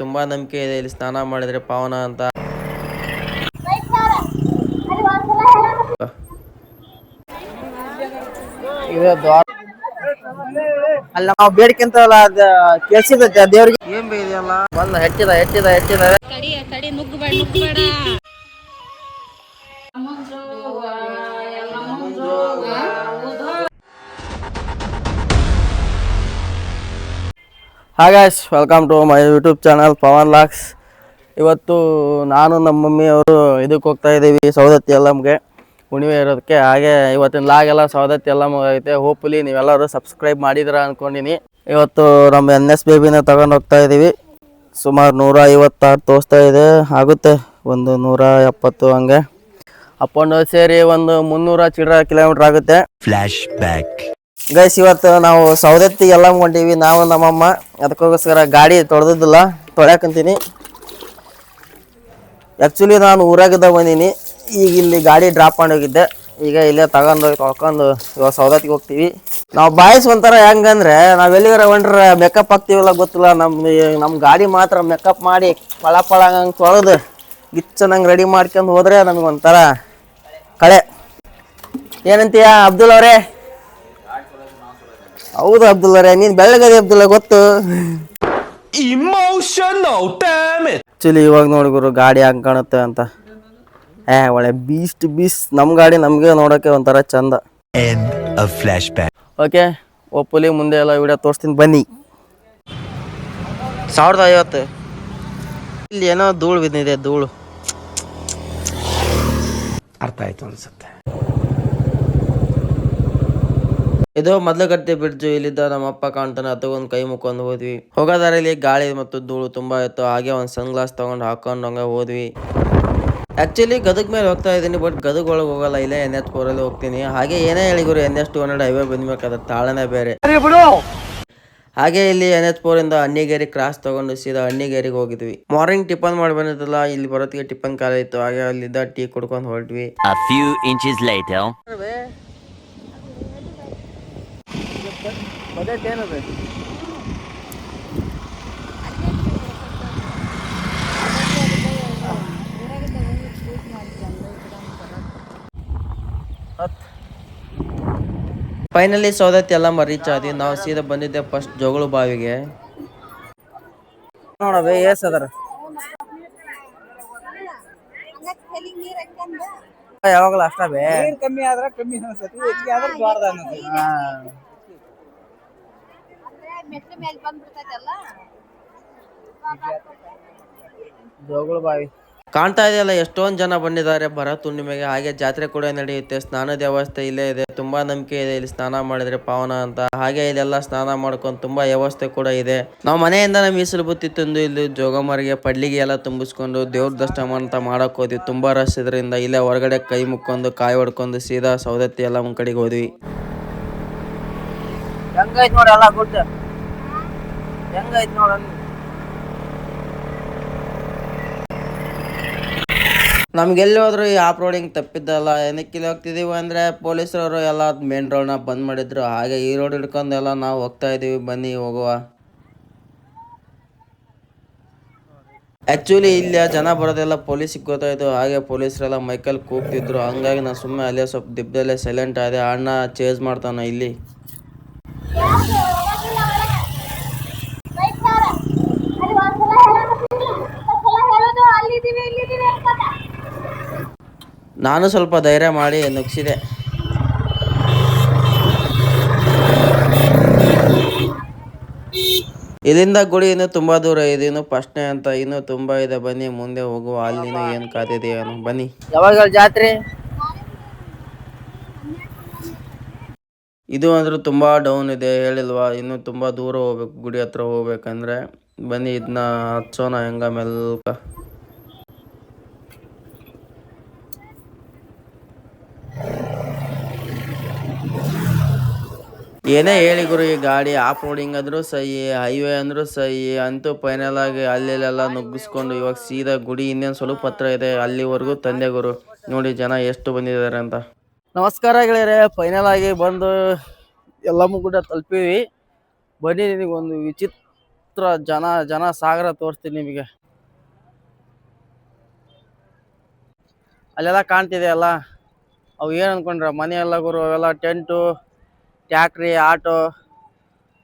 ತುಂಬಾ ನಂಬಿಕೆ ಇದೆ ಇಲ್ಲಿ ಸ್ನಾನ ಮಾಡಿದ್ರೆ ಪಾವನ ಅಂತ. ಅಲ್ಲ ನಾವು ಬೇಡ್ಕೊಂತವಲ್ಲ ಅದ ಕೆಲ್ಸಿದ ದೇವ್ರಿಗೆ. ಏನ್ ಇದೆಯಲ್ಲ ಬಂದ ಹೆಚ್ಚಿದ ಹೆಚ್ಚಿದ ಹೆಚ್ಚಿದ. ತಡಿ ತಡಿ ನುಗ್ಗಬೇಡ ನುಗ್ಗಬೇಡ. Hi guys welcome to my YouTube channel Pavan vlogs ಇವತ್ತು ನಾನು ನಮ್ಮ ಮಮ್ಮಿ ಅವರು ಇದಕ್ಕೆ ಹೋಗ್ತಾ ಇದ್ದೀವಿ ಸೌದತ್ತಿ ಎಲ್ಲಮ್ಗೆ. ಹುಣಿವೆ ಇರೋದಕ್ಕೆ. ಹಾಗೆ ಇವತ್ತಿನ ಲಾಗೆಲ್ಲ ಸೌದತ್ತಿ ಎಲ್ಲಮ್ಮ ಐತೆ ಹೋಪ್ಫುಲಿ ನೀವೆಲ್ಲರೂ ಸಬ್ಸ್ಕ್ರೈಬ್ ಮಾಡಿದಿರ ಅಂದ್ಕೊಂಡಿನಿ ಇವತ್ತು ನಮ್ಮ ಎನ್ ಎಸ್ ಬೇಬಿನ ತಗೊಂಡು ಹೋಗ್ತಾ ಇದ್ದೀವಿ. ಸುಮಾರು ನೂರ ಐವತ್ತಾರು ತೋರಿಸ್ತಾ ಇದೆ. ಆಗುತ್ತೆ ಒಂದು ನೂರ ಎಪ್ಪತ್ತು ಹಂಗೆ ಅಪ್ ಸೇರಿ ಒಂದು ಮುನ್ನೂರ ಚಿಲ್ಲರ ಕಿಲೋಮೀಟ್ರ್ ಆಗುತ್ತೆ. ಗೈಸ್, ಇವತ್ತು ನಾವು ಸೌದತ್ತಿ ಎಲ್ಲ ಹೊಂಟೀವಿ ನಾವು ನಮ್ಮಮ್ಮ ಅದಕ್ಕೋಸ್ಕರ ಗಾಡಿ ತೊಳೆದಿದ್ದಿಲ್ಲ. ತೊಳ್ಯಾಕಂತೀನಿ. ಆ್ಯಕ್ಚುಲಿ ನಾನು ಊರಾಗಿದ್ದ ಬಂದೀನಿ. ಈಗ ಇಲ್ಲಿ ಗಾಡಿ ಡ್ರಾಪ್ ಮಾಡಿ ಹೋಗಿದ್ದೆ ಈಗ ಇಲ್ಲೇ ತಗೊಂಡು ತೊಳ್ಕೊಂಡು ಇವಾಗ ಸೌದತ್ತಿಗೆ ಹೋಗ್ತೀವಿ. ನಾವು ಬಾಯ್ಸ್ ಒಂಥರ ಹೆಂಗಂದ್ರೆ ನಾವು ಎಲ್ಲಿಗಾರ ಹೊಂಟ್ರೆ ಮೇಕಪ್ ಹಾಕ್ತೀವಲ್ಲ ಗೊತ್ತಿಲ್ಲ. ನಮ್ಮ ನಮ್ಮ ಗಾಡಿ ಮಾತ್ರ ಮೇಕಪ್ ಮಾಡಿ ಪಳ ಪಳ ಹಂಗೆ ತೊಳೆದು ಗಿಚ್ಚನಂಗೆ ರೆಡಿ ಮಾಡ್ಕೊಂಡು ಹೋದರೆ ನಮಗೆ ಒಂಥರ ಕಳೆ. ಏನಂತೀಯ ಅಬ್ದುಲ್ ಅವರೇ? ಹೌದು ಅಬ್ದುಲ್ ರೇ ನೀನ್ ಬೆಳಗದೆ ಅಬ್ದುಲ್ಲ ಗೊತ್ತು. ಇಮೋಷನಲ್! ಆಕ್ಚುಲಿ ಇವಾಗ ನೋಡಿ ಗುರು ಗಾಡಿ ಹಾಕ್ ಕಾಣುತ್ತೆ ಅಂತ. ಏ ಒಳ್ಳೆ ಬೀಸ್ಟ್ ಬೀಸ್ ನಮ್ ಗಾಡಿ ನಮ್ಗೆ ನೋಡಕ್ಕೆ ಒಂಥರ ಚಂದ. End back. ಓಕೆ ಒಪ್ಪುಲಿ ಮುಂದೆ ಎಲ್ಲ ವಿಡಿಯೋ ತೋರಿಸ್ತೀನಿ ಬನ್ನಿ. ಸಾವಿರದ ಐವತ್ತು. ಇಲ್ಲಿ ಏನೋ ಧೂಳು ಬಿದ್ದಿದೆ ಧೂಳು. ಅರ್ಥ ಆಯ್ತು ಅನ್ಸುತ್ತೆ. ಇದು ಮೊದ್ಲಗಟ್ಟೆ ಬ್ರಿಡ್ಜ್ ಇಲ್ಲಿದ್ದ ನಮ್ಮ ಅಪ್ಪ ಕಾಣ್ತಾನೆ ಒಂದು ಕೈ ಮುಕ್ಕೊಂಡು ಹೋದ್ವಿ. ಹೋಗೋ ಇಲ್ಲಿ ಗಾಳಿ ಮತ್ತು ಧೂಳು ತುಂಬಾ ಇತ್ತು ಹಾಗೆ ಒಂದು ಸನ್ ಗ್ಲಾಸ್ ತಗೊಂಡು ಹಾಕೊಂಡು ಹಂಗ ಹೋದ್ವಿ. ಆಕ್ಚುಲಿ ಗದಗ್ ಮೇಲೆ ಹೋಗ್ತಾ ಇದ್ದೀನಿ ಬಟ್ ಗದಗ್ ಒಳಗೆ ಹೋಗಲ್ಲ ಇಲ್ಲೇ ಎನ್ ಎಚ್ ಫೋರ್ ಅಲ್ಲಿ ಹೋಗ್ತೀನಿ. ಹಾಗೆ ಏನೇ ಹೇಳಿಗುರು N H two hundred highway ಬಂದ್ಬೇಕಾದ್ರೆ ತಾಳನೇ ಬೇರೆ. ಹಾಗೆ ಇಲ್ಲಿ ಎನ್ ಎಚ್ ಫೋರ್ ಇಂದ ಅಣ್ಣಿಗೇರಿ ಕ್ರಾಸ್ ತಗೊಂಡು ಸೀದಾ ಅಣ್ಣಿಗೇರಿಗೆ ಹೋಗಿದ್ವಿ. ಮಾರ್ನಿಂಗ್ ಟಿಫನ್ ಮಾಡಿ ಬಂದಿದ್ದಲ್ಲ ಇಲ್ಲಿ ಬರೋತ್ತಿಗೆ ಟಿಫನ್ ಕಾಲ ಇತ್ತು ಹಾಗೆ ಅಲ್ಲಿದ್ದ ಟೀ ಕುಡ್ಕೊಂಡು ಹೊರಟ್ವಿ. A few ಫೈನಲಿ ಸೌದತ್ತಿ ಎಲ್ಲ ರೀಚ್ ಆದಿ. ನಾವು ಸೀದಾ ಬಂದಿದ್ದೆ ಫಸ್ಟ್ ಜೋಗಳು ಬಾವಿಗೆ. ನೋಡಬೇ ಎಸ್ ಅದರ ಯಾವಾಗಲೂ ಅಷ್ಟೇ ಕಮ್ಮಿ ಆದ್ರೆ ಕಮ್ಮಿ ಅನ್ಸತಿ ಹೆಚ್ಚಿಗೆ ಆದ್ರೆ ಮೆಟ್ಲ ಮೇಲೆ ಬಂದ್ಬಿಡ್ತೈತಲ್ಲ ಜೋಗುಳ ಬಾವಿ. ಕಾಣ್ತಾ ಇದೆಯಲ್ಲ ಎಷ್ಟೊಂದ್ ಜನ ಬಂದಿದ್ದಾರೆ. ಭರತ್ ಹುಣ್ಣಿಮೆಗೆ ಹಾಗೆ ಜಾತ್ರೆ ಕೂಡ ನಡೆಯುತ್ತೆ. ಸ್ನಾನದ ವ್ಯವಸ್ಥೆ ಇಲ್ಲೇ ಇದೆ. ತುಂಬಾ ನಂಬಿಕೆ ಇದೆ ಇಲ್ಲಿ ಸ್ನಾನ ಮಾಡಿದ್ರೆ ಪಾವನ ಅಂತ. ಹಾಗೆ ಇಲ್ಲೆಲ್ಲ ಸ್ನಾನ ಮಾಡ್ಕೊಂಡು ತುಂಬಾ ವ್ಯವಸ್ಥೆ ಕೂಡ ಇದೆ. ನಾವು ಮನೆಯಿಂದ ನಮ್ ಮೀಸಲು ಬುತ್ತಿ ತಂದು ಇಲ್ಲಿ ಜೋಗಮರಿಗೆ ಪಡ್ಲಿಗೆ ಎಲ್ಲ ತುಂಬಿಸ್ಕೊಂಡು ದೇವ್ರ ದರ್ಶನ ಅಂತ ಮಾಡಕ್ ಹೋದ್ವಿ. ತುಂಬಾ ರಶ್ ಇದರಿಂದ ಇಲ್ಲೇ ಹೊರಗಡೆ ಕೈ ಮುಕ್ಕೊಂಡು ಕಾಯಿ ಹೊಡ್ಕೊಂಡು ಸೀದಾ ಸೌದತ್ತಿ ಎಲ್ಲ ಒಂದ್ ಕಡೆಗೆ ಹೋದ್ವಿ. ಹೆಂಗೈತ್ ನಮ್ಗೆಲ್ಲಿ ಹೋದ್ರು ಈ ಆಫ್ ರೋಡಿಂಗ್ ತಪ್ಪಿದ್ದಲ್ಲ ಏನಕ್ಕೆ ಇಲ್ಲಿ ಹೋಗ್ತಿದೀವಿ ಅಂದ್ರೆ ಪೊಲೀಸರವರು ಎಲ್ಲ ಮೇನ್ ರೋಡ್ನ ಬಂದ್ ಮಾಡಿದ್ರು. ಹಾಗೆ ಈ ರೋಡ್ ಹಿಡ್ಕೊಂಡು ಎಲ್ಲ ನಾವು ಹೋಗ್ತಾ ಇದೀವಿ ಬನ್ನಿ ಹೋಗುವ. ಆಕ್ಚುಲಿ ಇಲ್ಲಿ ಜನ ಬರೋದೆಲ್ಲ ಪೊಲೀಸಿಗೆ ಗೊತ್ತಾಯ್ತು ಹಾಗೆ ಪೊಲೀಸರೆಲ್ಲ ಮೈಕಲ್ ಕೂಗ್ತಿದ್ರು. ಹಂಗಾಗಿ ನಾನು ಸುಮ್ಮನೆ ಅಲ್ಲೇ ಸ್ವಲ್ಪ ದಿಬ್ಬದಲ್ಲೇ ಸೈಲೆಂಟ್ ಆದೆ. ಅಣ್ಣ ಚೇಂಜ್ ಮಾಡ್ತಾನ ಇಲ್ಲಿ. ನಾನು ಸ್ವಲ್ಪ ಧೈರ್ಯ ಮಾಡಿ ನುಗ್ಸಿದೆ. ಇಲ್ಲಿಂದ ಗುಡಿ ಇನ್ನು ತುಂಬಾ ದೂರ ಇದೆ. ಇನ್ನು ಫಸ್ಟ್ನೇ ಅಂತ ಇನ್ನು ತುಂಬಾ ಇದೆ. ಬನ್ನಿ ಮುಂದೆ ಹೋಗುವ ಅಲ್ಲಿ ಏನು ಏನ್ ಕಾದಿದೆಯೇನು ಬನ್ನಿ. ಯಾವಾಗ ಜಾತ್ರೆ? ಇದು ಅಂದ್ರೆ ತುಂಬಾ ಡೌನ್ ಇದೆ. ಹೇಳಿಲ್ವಾ? ಇನ್ನು ತುಂಬಾ ದೂರ ಹೋಗ್ಬೇಕು ಗುಡಿ ಹತ್ರ ಹೋಗ್ಬೇಕಂದ್ರೆ. ಬನ್ನಿ ಇದನ್ನ ಹಚ್ಚೋಣ ಹೆಂಗ ಮೆಲ್ಕ. ಏನೇ ಹೇಳಿ ಗುರು, ಈ ಗಾಡಿ ಆಫ್ ರೋಡಿಂಗ್ ಅಂದ್ರೂ ಸಹಿ ಹೈವೇ ಅಂದ್ರೂ ಸಹಿ, ಅಂತೂ ಫೈನಲ್ ಆಗಿ ಅಲ್ಲೆಲ್ಲ ನುಗ್ಗಿಸ್ಕೊಂಡು ಇವಾಗ ಸೀದಾ ಗುಡಿ ಇನ್ನೇನು ಸ್ವಲ್ಪ ಹತ್ರ ಇದೆ, ಅಲ್ಲಿವರೆಗೂ ತಂದೆ ಗುರು. ನೋಡಿ ಜನ ಎಷ್ಟು ಬಂದಿದ್ದಾರೆ ಅಂತ. ನಮಸ್ಕಾರ ಗೆಳೆಯರೆ ಫೈನಲ್ ಆಗಿ ಬಂದು ಎಲ್ಲ ಕೂಡ ತಲುಪಿವಿ. ಬನ್ನಿ ನಿಮಗೆ ಒಂದು ವಿಚಿತ್ರ ಜನ ಜನ ಸಾಗರ ತೋರಿಸ್ತೀನಿ ನಿಮಗೆ. ಅಲ್ಲೆಲ್ಲ ಕಾಣ್ತಿದೆ ಅಲ್ಲ? ಅವು ಏನು ಅನ್ಕೊಂಡ್ರ ಮನೆ ಎಲ್ಲ ಗುರು ಅವೆಲ್ಲ ಟೆಂಟು ಟ್ಯಾಕ್ರಿ ಆಟೋ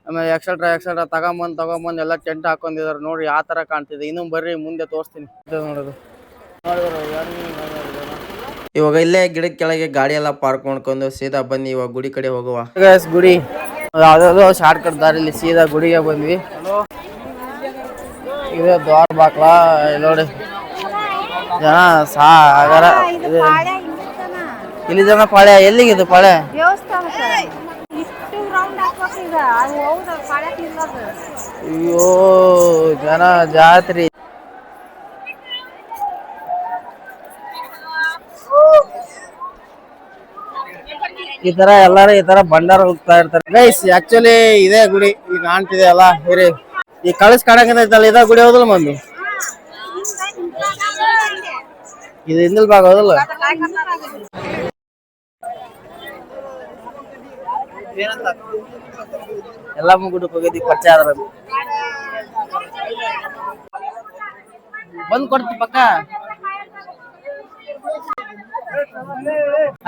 ಆಮೇಲೆ ಎಕ್ಸೆಟ್ರಾ ಎಕ್ಸೆಟ್ರಾ ತಗೊಂಬಂದು ತಗೊಂಬಂದು ಎಲ್ಲ ಟೆಂಟ್ ಹಾಕೊಂಡಿದ್ದಾರೆ ನೋಡಿ ಆ ಥರ ಕಾಣ್ತಿದೆ. ಇನ್ನೂ ಬರ್ರಿ ಮುಂದೆ ತೋರಿಸ್ತೀನಿ. ನೋಡೋದು. ಇವಾಗ ಇಲ್ಲೇ ಗಿಡದ ಕೆಳಗೆ ಗಾಡಿ ಎಲ್ಲ ಪಾರ್ಕ್ ಮಾಡ್ಕೊಂಡು ಸೀದಾ ಬನ್ನಿ ಇವಾಗ ಗುಡಿ ಕಡೆ ಹೋಗುವ. ಗುಡಿ. ಯಾವ್ದಾದ್ರು ಶಾರ್ಟ್ ಕಟ್ ಇಲ್ಲಿ ಸೀದಾ ಗುಡಿಗೆ ಬಂದ್ವಿ. ಇದು ದ್ವಾರ ಬಾಕ್ಲಾ ಇಲ್ಲಿ ನೋಡಿ. ಜನ ಸಾಗರ ಇದೆ. ಇಲ್ಲಿ ಜನ ಪಾಳೆ ಎಲ್ಲಿಗಿದೆ ಪಾಳೆ? ಅಯ್ಯೋ ಜನ ಜಾತ್ರಿ. ಈ ತರ ಎಲ್ಲಾರು ಈ ತರ ಭಂಡಾರ ಹೋಗ್ತಾ ಇರ್ತಾರೆ. ಗೈಸ್ ಆಕ್ಚುಲಿ ಇದೇ ಗುಡಿ ಈಗ ಕಾಣ್ತಿದೆ ಅಲ್ಲ ಈ ಕಳಿಸ್ ಕಾಣಕಲ್ಲ ಇದ ಗುಡಿ ಹೋದಲ್ಲ ಮಮ್ಮಿ? ಇದು ಹಿಂದಿಲ್ ಭಾಗ ಹೌದಲ್ಲ? ಎಲ್ಲ ಮುಗುಡು ಹೋಗಿದ್ದಿ ಪರಿಚಯ ಆದ್ರ. ಬಂದ್ ಕೊಡ್ತಿ ಪಕ್ಕ.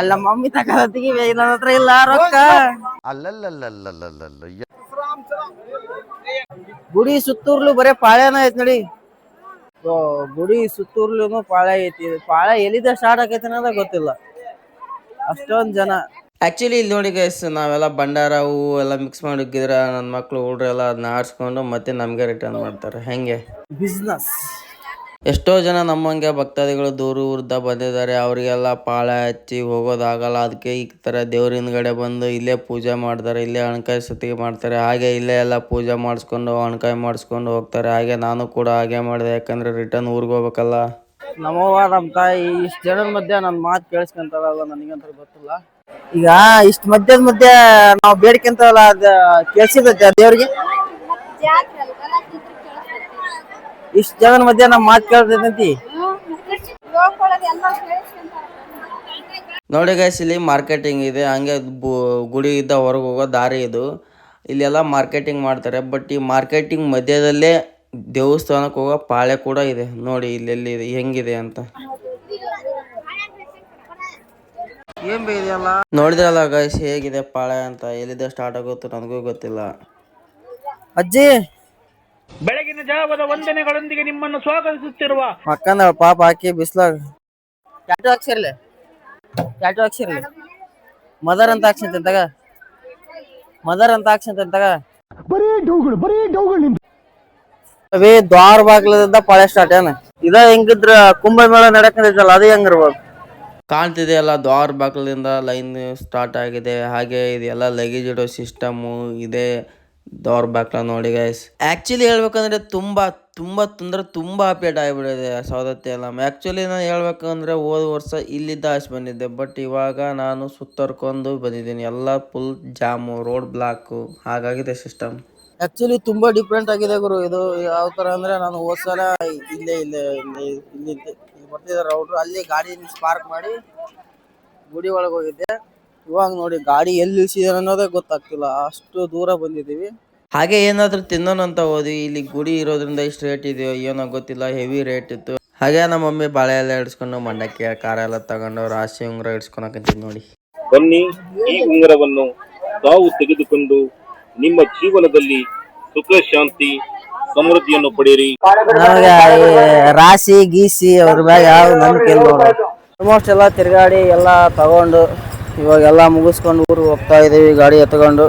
ಅಲ್ಲ ಮಮ್ಮಿ ತಗದತ್ತಿಗೆ ನನ್ನ ಹತ್ರ ಇಲ್ಲ ರೊಕ್ಕ. ಅಲ್ಲಲ್ಲಲ್ಲಲ್ಲಲ್ಲಲ್ಲ ಗುಡಿ ಸುತ್ತೂರ್ಲು ಬರೇ ಪಾಳ್ಯನ ಐತ್ ನೋಡಿ. ಗುಡಿ ಸುತ್ತೂರ್ಲು ಪಾಳೆ ಐತಿ. ಪಾಳ್ಯ ಎಲ್ಲಿದ ಸ್ಟಾರ್ಟ್ ಆಗೈತೆ ಅನ್ನೋದ ಗೊತ್ತಿಲ್ಲ. ಅಷ್ಟೊಂದ್ ಜನ. ಆಕ್ಚುಲಿ ಇಲ್ಲಿ ನೋಡಿ ಗೈಸ್ ನಾವೆಲ್ಲ ಭಂಡಾರ ಹೂವು ಎಲ್ಲ ಮಿಕ್ಸ್ ಮಾಡಿ ಇಕ್ಕಿದ್ರೆ ನನ್ನ ಮಕ್ಕಳು ಹುಡ್ರೆಲ್ಲ ಅದನ್ನ ಆಡಿಸ್ಕೊಂಡು ಮತ್ತೆ ನಮಗೆ ರಿಟರ್ನ್ ಮಾಡ್ತಾರೆ. ಹೆಂಗೆ? ಬಿಸ್ನೆಸ್ ಎಷ್ಟೋ ಜನ ನಮ್ಮಂಗೆ ಭಕ್ತಾದಿಗಳು ದೂರ ಊರ್ದ ಬಂದಿದ್ದಾರೆ. ಅವರಿಗೆಲ್ಲ ಪಾಳ ಹಚ್ಚಿ ಹೋಗೋದಾಗಲ್ಲ. ಅದಕ್ಕೆ ಈ ಥರ ದೇವ್ರ ಹಿಂದ್ಗಡೆ ಬಂದು ಇಲ್ಲೇ ಪೂಜೆ ಮಾಡ್ತಾರೆ ಇಲ್ಲೇ ಹಣ್ಕಾಯಿ ಸುತ್ತಿಗೆ ಮಾಡ್ತಾರೆ. ಹಾಗೆ ಇಲ್ಲೇ ಎಲ್ಲ ಪೂಜೆ ಮಾಡಿಸ್ಕೊಂಡು ಹಣ್ಕಾಯಿ ಮಾಡಿಸ್ಕೊಂಡು ಹೋಗ್ತಾರೆ. ಹಾಗೆ ನಾನು ಕೂಡ ಹಾಗೆ ಮಾಡಿದೆ. ಯಾಕಂದರೆ ರಿಟರ್ನ್ ಊರಿಗೆ ಹೋಗ್ಬೇಕಲ್ಲ. ನಮ್ಮವ್ವ ನಮ್ಮ ತಾಯಿ ಇಷ್ಟು ಜನರ ಮಧ್ಯೆ ನನ್ನ ಮಾತು ಕೇಳಿಸ್ಕೊಂತಾರಲ್ಲ ಅಂತ ಗೊತ್ತಿಲ್ಲ. ಈಗ ಇಷ್ಟು ಮಧ್ಯದ ಮಧ್ಯೆ ನಾವು ಬೇಡ್ಕೊಂತಾರಲ್ಲ ಅದು ಕೇಳಿಸಿದೈತೆ ದೇವ್ರಿಗೆ. ಇಷ್ಟು ಜನದ ಮಧ್ಯ ನಾವು ಮಾತು ಕೇಳ್ತೈತಿ ನೋಡಿ ಗೈಸ್ ಇಲ್ಲಿ ಮಾರ್ಕೆಟಿಂಗ್ ಇದೆ. ಹಂಗೆ ಗುಡಿ ಇದ್ದ ಹೊರಗೆ ಹೋಗೋ ದಾರಿ ಇದು. ಇಲ್ಲೆಲ್ಲ ಮಾರ್ಕೆಟಿಂಗ್ ಮಾಡ್ತಾರೆ. ಬಟ್ ಈ ಮಾರ್ಕೆಟಿಂಗ್ ಮಧ್ಯದಲ್ಲೇ ದೇವಸ್ಥಾನಕ್ಕೆ ಹೋಗೋ ಪಾಳೆ ಕೂಡ ಇದೆ. ನೋಡಿ, ಇಲ್ಲೆಲ್ಲಿ ಹೆಂಗಿದೆ ಅಂತ. ಏನ್ ಇದೆಯಲ್ಲ? ನೋಡಿದ್ರಲ್ಲ ಗೈಸ್ ಹೇಗಿದೆ ಪಾಳೆ ಅಂತ ಎಲ್ಲಿದೆ ಸ್ಟಾರ್ಟ್ ಆಗುತ್ತೆ ನನಗೂ ಗೊತ್ತಿಲ್ಲ. ಅಜ್ಜಿ! ಬೆಳಗಿನ ಜಾವದ ವಂದನೆಗಳೊಂದಿಗೆ ನಿಮ್ಮನ್ನು ಸ್ವಾಗತಿಸುತ್ತಿರುವ ಮಕ್ಕಂದ ಪಾಪ ಹಾಕಿ ಬಿಸ್ಲಾಗ. ಟ್ಯಾಟು ಹಾಕ್ಸಿರ್ಲಿ? ಟ್ಯಾಟು ಹಾಕ್ಸಿರ್ಲಿ? ಮದರ್ ಅಂತ ಹಾಕ್ಸಂತ ತಗ ಮದರ್ ಅಂತ ಡೌಗಳು ನಿಮ್ದು. ಅವೇ ದ್ವಾರ ಬಾಗ್ಲದಿಂದ ಪಾಳೆ ಸ್ಟಾರ್ಟ್ ಏನ? ಇದ ಹೆಂಗಿದ್ರ ಕುಂಭಮೇಳ ಅದೇ ಅದು ಹೆಂಗಿರ್ಬೋದು? ಕಾಣ್ತಿದೆ ಅಲ್ಲ ದ್ವಾರ ಬಾಗಿಲಿಂದ ಲೈನ್ ಸ್ಟಾರ್ಟ್ ಆಗಿದೆ. ಹಾಗೆ ಇದೆಲ್ಲ ಲಗೇಜ್ ಇಡೋ ಸಿಸ್ಟಮ್ ಇದೆ ದ್ವಾರ ಬಾಗ್ಲ ನೋಡಿ ಗೈಸ್ ಆಕ್ಚುಲಿ ಹೇಳ್ಬೇಕಂದ್ರೆ ತುಂಬಾ, ತುಂಬ ತೊಂದರೆ ತುಂಬ ಅಪ್ಡೇಟ್ ಆಗಿಬಿಟ್ಟಿದೆ ಸೌದತ್ತಿ ಎಲ್ಲ. ಆ್ಯಕ್ಚುಲಿ ನಾನು ಹೇಳ್ಬೇಕಂದ್ರೆ ಹೋದ ವರ್ಷ ಇಲ್ಲಿದ್ದ ಆಚೆ ಬಂದಿದ್ದೆ. ಬಟ್ ಇವಾಗ ನಾನು ಸುತ್ತರ್ಕೊಂಡು ಬಂದಿದ್ದೀನಿ. ಎಲ್ಲ ಫುಲ್ ಜಾಮು ರೋಡ್ ಬ್ಲಾಕು ಹಾಗಾಗಿದೆ ಸಿಸ್ಟಮ್ ಆ್ಯಕ್ಚುಲಿ ತುಂಬ ಡಿಫ್ರೆಂಟ್ ಆಗಿದೆ ಗುರು. ಇದು ಯಾವ ಥರ ಅಂದರೆ ನಾನು ಹೋದ ಸಲ ಇಲ್ಲೇ ಇಲ್ಲೇ ಇಲ್ಲಿ ಇಲ್ಲಿ ಇಲ್ಲಿ ಬರ್ತಿದ್ದಾರೆ ಅವ್ರು. ಅಲ್ಲಿ ಗಾಡಿ ಸ್ಪಾರ್ಕ್ ಮಾಡಿ ಗುಡಿ ಒಳಗೆ ಹೋಗಿದ್ದೆ. ಇವಾಗ ನೋಡಿ ಗಾಡಿ ಎಲ್ಲಿ ಇಳಿಸಿದಾರೆ ಅನ್ನೋದೇ ಗೊತ್ತಾಗ್ತಿಲ್ಲ. ಅಷ್ಟು ದೂರ ಬಂದಿದ್ದೀವಿ. ಹಾಗೆ ಏನಾದ್ರು ತಿನ್ನೋಣ ಅಂತ ಹೋದ್ವಿ. ಇಲ್ಲಿ ಗುಡಿ ಇರೋದ್ರಿಂದ ಇಷ್ಟು ರೇಟ್ ಇದೆಯೋ ಏನೋ ಗೊತ್ತಿಲ್ಲ. ಹೆವಿ ರೇಟ್ ಇತ್ತು. ಹಾಗೆ ನಮ್ಮ ಮಮ್ಮಿ ಬಾಳೆ ಎಲ್ಲ ಇಡ್ಸ್ಕೊಂಡು ಮಂಡಕ್ಕಿ, ಖಾರ ಎಲ್ಲ ತಗೊಂಡು, ರಾಶಿ ಉಂಗುರ ಇಡ್ಸ್ಕೊಳಕಂತೀವಿ ನೋಡಿ. ಬನ್ನಿ, ಈ ಉಂಗುರವನ್ನು ತಾವು ತೆಗೆದುಕೊಂಡು ನಿಮ್ಮ ಜೀವನದಲ್ಲಿ ಸುಖ, ಶಾಂತಿ ಸಮೃದ್ಧಿಯನ್ನು ಪಡೆಯಿರಿ. ರಾಶಿ ಗೀಸಿ ಅವ್ರ ಮ್ಯಾಗ ಯಾವ ನಂಬಿಕೆ ಇಲ್ಲ ನೋಡು ಆಲ್ಮೋಸ್ಟ್ ಎಲ್ಲ ತಿರುಗಾಡಿ ಎಲ್ಲ ತಗೊಂಡು ಇವಾಗ ಎಲ್ಲ ಮುಗಿಸ್ಕೊಂಡು ಊರಿಗೆ ಹೋಗ್ತಾ ಇದೀವಿ ಗಾಡಿ ಎತ್ಕೊಂಡು.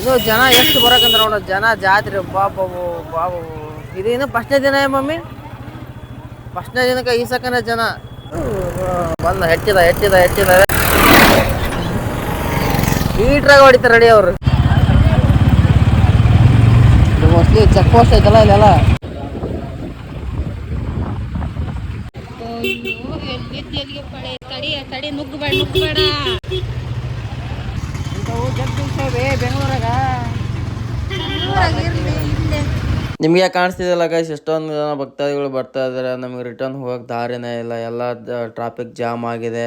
ಇದು ಜನ ಎಷ್ಟು ಬರಕಂದ್ರ ನೋಡ, ಜನ, ಜಾತ್ರೆ ಬಾಬು ಬಾಬು ಇದು ಇನ್ನು ಫಸ್ಟ್ನೇ ದಿನ ಮಮ್ಮಿ? ಫಸ್ಟ್ನೇ ದಿನಕ್ಕೆ ಈ ಸಕನ ಜನ. ಬಂದ ಹೆಚ್ಚಿದ ಹೆಚ್ಚಿದ ಹೆಚ್ಚಿದ ನೀಟಾಗಿ ಹೊಡಿತಾರೆ, ರೆಡಿ ಅವರು. ಮೋಸ್ಟ್ಲಿ ಚೆಕ್ ಪೋಸ್ಟ್ ಐತಲ್ಲ ಇಲ್ಲೆಲ್ಲ ನುಗ್ಗಬೇಡ ನುಗ್ಗಬೇಡ ನಿಮಗೆ ಕಾಣಿಸ್ತಿದೆಯಲ್ಲ ಗೈಸ್ ಎಷ್ಟೊಂದು ಜನ ಭಕ್ತಾದಿಗಳು ಬರ್ತಾ ಇದ್ದಾರೆ ನಮಗೆ ರಿಟರ್ನ್ ಹೋಗಕ್ಕೆ ದಾರಿನೇ ಇಲ್ಲ. ಎಲ್ಲ ಟ್ರಾಫಿಕ್ ಜಾಮ್ ಆಗಿದೆ.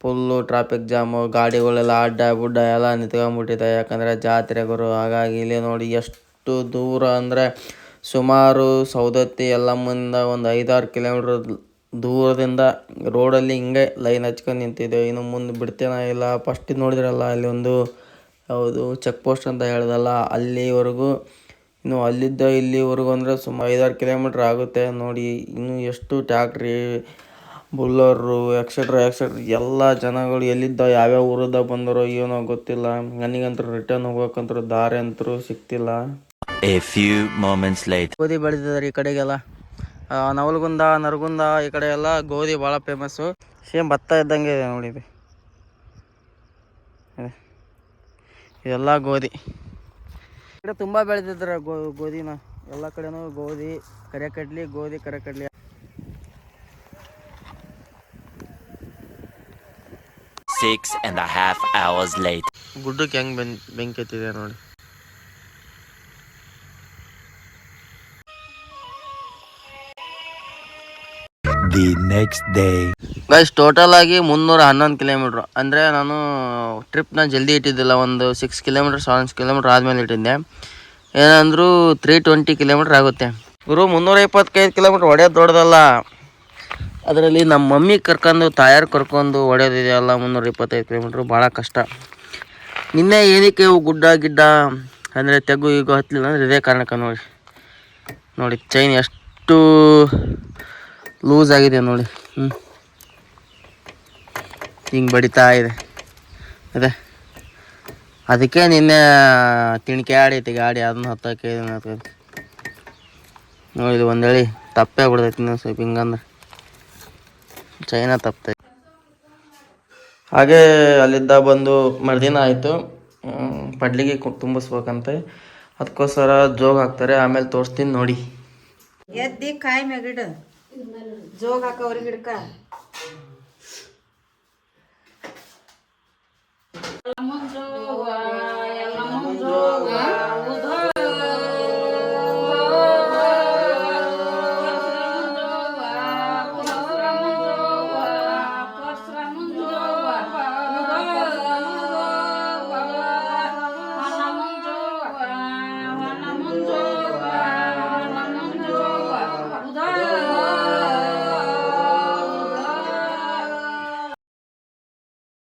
ಫುಲ್ಲು ಟ್ರಾಫಿಕ್ ಜಾಮು ಗಾಡಿಗಳೆಲ್ಲ ಅಡ್ಡ, ಬುಡ್ಡ ಎಲ್ಲ ನಿಂತ್ಕೊಂಡ್ಬಿಟ್ಟಿದೆ. ಯಾಕಂದರೆ ಜಾತ್ರೆಗಳು ಹಾಗಾಗಿ ಇಲ್ಲಿ ನೋಡಿ ಎಷ್ಟು ಎಷ್ಟು ದೂರ ಅಂದರೆ ಸುಮಾರು ಸೌದತ್ತಿ ಎಲ್ಲಮ್ಮಂದ ಒಂದು ಐದಾರು ಕಿಲೋಮೀಟ್ರ್ ದೂರದಿಂದ ರೋಡಲ್ಲಿ ಹಿಂಗೆ ಲೈನ್ ಹಚ್ಕೊಂಡು ನಿಂತಿದ್ದೇವೆ ಇನ್ನು ಮುಂದೆ ಬಿಡ್ತೇನೋ ಇಲ್ಲ ಫಸ್ಟ್ ನೋಡಿದ್ರಲ್ಲ ಅಲ್ಲಿ ಒಂದು ಯಾವುದು ಚೆಕ್ ಪೋಸ್ಟ್ ಅಂತ ಹೇಳ್ದಲ್ಲ, ಅಲ್ಲಿವರೆಗೂ, ಇನ್ನು ಅಲ್ಲಿದ್ದ ಇಲ್ಲಿವರೆಗೂ ಅಂದರೆ ಸುಮಾರು ಐದಾರು ಕಿಲೋಮೀಟ್ರ್ ಆಗುತ್ತೆ. ನೋಡಿ, ಇನ್ನು ಎಷ್ಟು ಟ್ಯಾಕ್ಟ್ರಿ ಬುಲ್ಲರು ಎಕ್ಸೆಟ್ರಾ ಎಕ್ಸೆಟ್ರಾ ಎಲ್ಲ ಜನಗಳು ಎಲ್ಲಿದ್ದ ಯಾವ್ಯಾವ ಊರದ ಬಂದರೋ ಏನೋ ಗೊತ್ತಿಲ್ಲ. ನನಗಂತೂ ರಿಟರ್ನ್ ಹೋಗೋಕಂತೂ ದಾರಿ ಅಂತೂ ಸಿಗ್ತಿಲ್ಲ. A ಫ್ಯೂ ಮೊಮೆಂಟ್ಸ್ ಲೈಟ್ ಗೋಧಿ ಬೆಳೆದಿದ್ದಾರೆ ಈ ಕಡೆಗೆಲ್ಲ. ನವಲಗುಂದ ನರಗುಂದ ಈ ಕಡೆ ಎಲ್ಲ ಗೋಧಿ ಭಾಳ ಫೇಮಸ್ಸು ಸೇಮ್ ಭತ್ತ ಇದ್ದಂಗೆ ಇದೆ ನೋಡಿ ಇದು. ಇದೆಲ್ಲ ಗೋಧಿ. ಈ ಕಡೆ ತುಂಬ ಬೆಳೆದಿದ್ದಾರೆ ಗೋ ಗೋಧಿನ. ಎಲ್ಲ ಕಡೆನೂ ಗೋಧಿ ಕಡ್ಲಿ ಗೋಧಿ ಕಡ್ಲಿ six and a half hours light ಗುಡ್ಡಕ್ಕೆ ಹೆಂಗೆ ಬೆಂಕಿ ಎತ್ತಿದೆ ನೋಡಿ. The next day guys total ಆಗಿ ಮುನ್ನೂರ ಹನ್ನೊಂದು ಕಿಲೋಮೀಟ್ರ್ ಅಂದರೆ ನಾನು ಟ್ರಿಪ್ನ ಜಲ್ದಿ ಇಟ್ಟಿದ್ದಿಲ್ಲ, ಒಂದು ಸಿಕ್ಸ್ ಕಿಲೋಮೀಟ್ರ್ ಸೆವೆನ್ ಕಿಲೋಮೀಟ್ರ್ ಆದಮೇಲೆ ಇಟ್ಟಿದ್ದೆ. ಏನಂದರೂ ತ್ರೀ ಟ್ವೆಂಟಿ ಕಿಲೋಮೀಟ್ರ್ ಆಗುತ್ತೆ. ಗುರು ಮುನ್ನೂರ ಇಪ್ಪತ್ತೈದು ಕಿಲೋಮೀಟ್ರ್ ಹೊಡೆಯೋದು ದೊಡ್ಡದಲ್ಲ. ಅದರಲ್ಲಿ ನಮ್ಮ ಮಮ್ಮಿ ಕರ್ಕೊಂಡು, ತಾಯಾರು ಕರ್ಕೊಂಡು ಹೊಡೆಯೋದಿದೆಯಲ್ಲ ಮುನ್ನೂರ ಇಪ್ಪತ್ತೈದು ಕಿಲೋಮೀಟ್ರ್ ಭಾಳ ಕಷ್ಟ. ನಿನ್ನೆ ಏನಕ್ಕೆ ಇವು ಗುಡ್ಡ, ಗಿಡ್ಡ, ಅಂದರೆ ತೆಗು ಈಗ ಹತ್ತಲಿಲ್ಲ ಅಂದರೆ ಇದೇ ಕಾರಣಕ್ಕೆ ನೋಡಿ. ನೋಡಿ, ಚೈನ್ ಎಷ್ಟು ಲೂಸ್ ಆಗಿದೆ ನೋಡಿ. ಹ್ಞೂ ಹಿಂಗೆ ಬಡಿತಾ ಇದೆ. ಅದೇ. ಅದಕ್ಕೆ ನಿನ್ನೆ, ತಿಣಿಕೆ ಆಡೈತಿ ಗಾಡಿ ಅದನ್ನ ಹತ್ತಕ್ಕೆ ಇದನ್ನ ನೋಡಿ ಒಂದು ಹೇಳಿ ತಪ್ಪೇ ಬಿಡ್ತೈತಿ ಇನ್ನೊಂದು ಸ್ವಲ್ಪ ಹಿಂಗಂದ್ರೆ. ಚೈನಾ ತಪ್ಪೈತಿ ಹಾಗೆ ಅಲ್ಲಿಂದ ಬಂದು ಮರುದಿನ ಆಯಿತು. ಪಡ್ಲಿಗೆ ತುಂಬಿಸ್ಬೇಕಂತೆ. ಅದಕ್ಕೋಸ್ಕರ ಜೋಗ ಹಾಕ್ತಾರೆ. ಆಮೇಲೆ ತೋರಿಸ್ತೀನಿ ನೋಡಿ. ಎದ್ದಿ ಕಾಯಿ ಮ್ಯಾಗಿಡ ಜೋಗ ಹಾಕ ಅವ್ರಿಗೆ ಗಿಡಕ್ಕ ಜೋಗ.